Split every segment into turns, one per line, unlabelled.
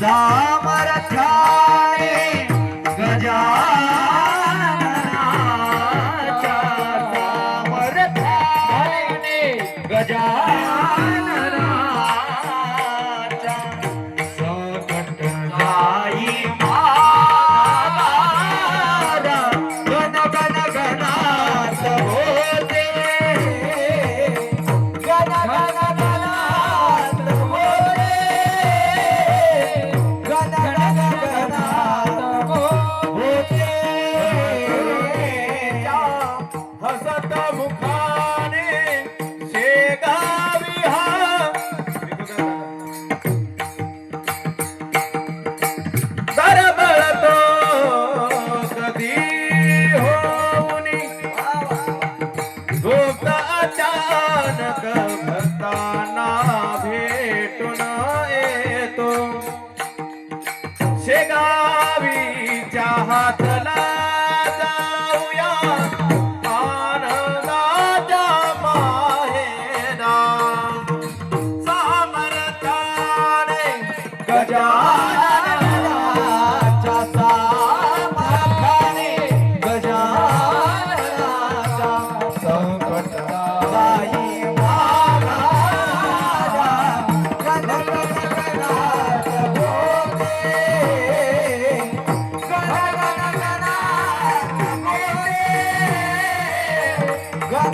सामर्थ्याने गजाननाच्या सामर्थ्याने गजानन
अचानक भक्तांना भेटून येतो. शेगावी हातला जाऊया.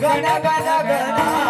गण गण गण